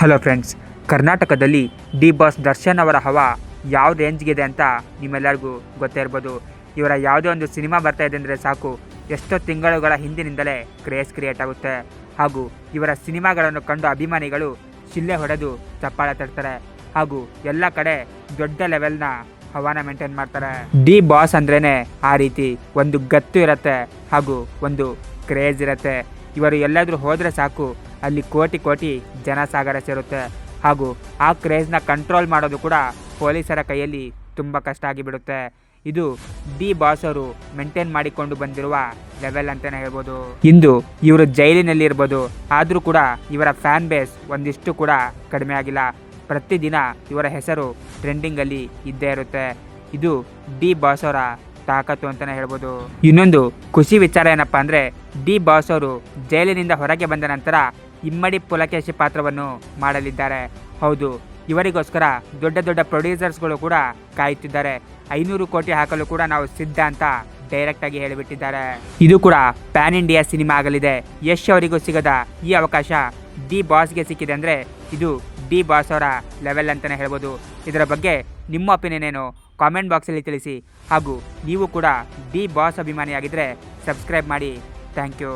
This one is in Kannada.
ಹಲೋ ಫ್ರೆಂಡ್ಸ್, ಕರ್ನಾಟಕದಲ್ಲಿ ಡಿ ಬಾಸ್ ದರ್ಶನ್ ಅವರ ಹವಾ ಯಾವ ರೇಂಜ್ಗಿದೆ ಅಂತ ನಿಮ್ಮೆಲ್ಲರಿಗೂ ಗೊತ್ತೇ ಇರ್ಬೋದು. ಇವರ ಯಾವುದೇ ಒಂದು ಸಿನಿಮಾ ಬರ್ತಾ ಇದೆ ಅಂದರೆ ಸಾಕು, ಎಷ್ಟೋ ತಿಂಗಳುಗಳ ಹಿಂದಿನಿಂದಲೇ ಕ್ರೇಜ್ ಕ್ರಿಯೇಟ್ ಆಗುತ್ತೆ. ಹಾಗೂ ಇವರ ಸಿನಿಮಾಗಳನ್ನು ಕಂಡು ಅಭಿಮಾನಿಗಳು ಶಿಲ್ಲೆ ಹೊಡೆದು ಚಪ್ಪಾಳೆ ತಡ್ತಾರೆ ಹಾಗೂ ಎಲ್ಲ ಕಡೆ ದೊಡ್ಡ ಲೆವೆಲ್ನ ಹವಾನ ಮೇಂಟೈನ್ ಮಾಡ್ತಾರೆ. ಡಿ ಬಾಸ್ ಅಂದ್ರೇ ಆ ರೀತಿ ಒಂದು ಗತ್ತು ಇರುತ್ತೆ ಹಾಗೂ ಒಂದು ಕ್ರೇಜ್ ಇರುತ್ತೆ. ಇವರು ಎಲ್ಲಾದರೂ ಹೋದರೆ ಸಾಕು ಅಲ್ಲಿ ಕೋಟಿ ಕೋಟಿ ಜನ ಸಾಗರ ಸೇರುತ್ತೆ. ಹಾಗೂ ಆ ಕ್ರೇಜ್ನ ಕಂಟ್ರೋಲ್ ಮಾಡೋದು ಕೂಡ ಪೊಲೀಸರ ಕೈಯಲ್ಲಿ ತುಂಬ ಕಷ್ಟ ಆಗಿಬಿಡುತ್ತೆ. ಇದು ಡಿ ಬಾಸ್ ಅವರು ಮೇಂಟೈನ್ ಮಾಡಿಕೊಂಡು ಬಂದಿರುವ ಲೆವೆಲ್ ಅಂತಲೇ ಹೇಳ್ಬೋದು. ಇಂದು ಇವರು ಜೈಲಿನಲ್ಲಿ ಇರ್ಬೋದು. ಆದರೂ ಕೂಡ ಇವರ ಫ್ಯಾನ್ ಬೇಸ್ ಒಂದಿಷ್ಟು ಕೂಡ ಕಡಿಮೆ ಆಗಿಲ್ಲ. ಪ್ರತಿದಿನ ಇವರ ಹೆಸರು ಟ್ರೆಂಡಿಂಗಲ್ಲಿ ಇದ್ದೇ ಇರುತ್ತೆ. ಇದು ಡಿ ಬಾಸ್ ಅವರ ತಾಕತ್ತು ಅಂತಲೇ ಹೇಳ್ಬೋದು. ಇನ್ನೊಂದು ಖುಷಿ ವಿಚಾರ ಏನಪ್ಪ ಅಂದರೆ ಡಿ ಬಾಸ್ ಅವರು ಜೈಲಿನಿಂದ ಹೊರಗೆ ಬಂದ ನಂತರ ಇಮ್ಮಡಿ ಪುಲಕೇಶಿ ಪಾತ್ರವನ್ನು ಮಾಡಲಿದ್ದಾರೆ. ಹೌದು, ಇವರಿಗೋಸ್ಕರ ದೊಡ್ಡ ದೊಡ್ಡ ಪ್ರೊಡ್ಯೂಸರ್ಸ್ಗಳು ಕೂಡ ಕಾಯುತ್ತಿದ್ದಾರೆ. ಐನೂರು ಕೋಟಿ ಹಾಕಲು ಕೂಡ ನಾವು ಸಿದ್ಧ ಅಂತ ಡೈರೆಕ್ಟ್ ಆಗಿ ಹೇಳಿಬಿಟ್ಟಿದ್ದಾರೆ. ಇದು ಕೂಡ ಪ್ಯಾನ್ ಇಂಡಿಯಾ ಸಿನಿಮಾ ಆಗಲಿದೆ. ಯಶ್ ಅವರಿಗೂ ಸಿಗದ ಈ ಅವಕಾಶ ಡಿ ಬಾಸ್ಗೆ ಸಿಕ್ಕಿದೆ ಅಂದರೆ ಇದು ಡಿ ಬಾಸ್ ಅವರ ಲೆವೆಲ್ ಅಂತಲೇ ಹೇಳ್ಬೋದು. ಇದರ ಬಗ್ಗೆ ನಿಮ್ಮ ಒಪಿನಿಯನ್ ಏನು? ಕಾಮೆಂಟ್ ಬಾಕ್ಸಲ್ಲಿ ತಿಳಿಸಿ. ಹಾಗೂ ನೀವು ಕೂಡ ಡಿ ಬಾಸ್ ಅಭಿಮಾನಿಯಾಗಿದ್ದರೆ ಸಬ್ಸ್ಕ್ರೈಬ್ ಮಾಡಿ. Thank you.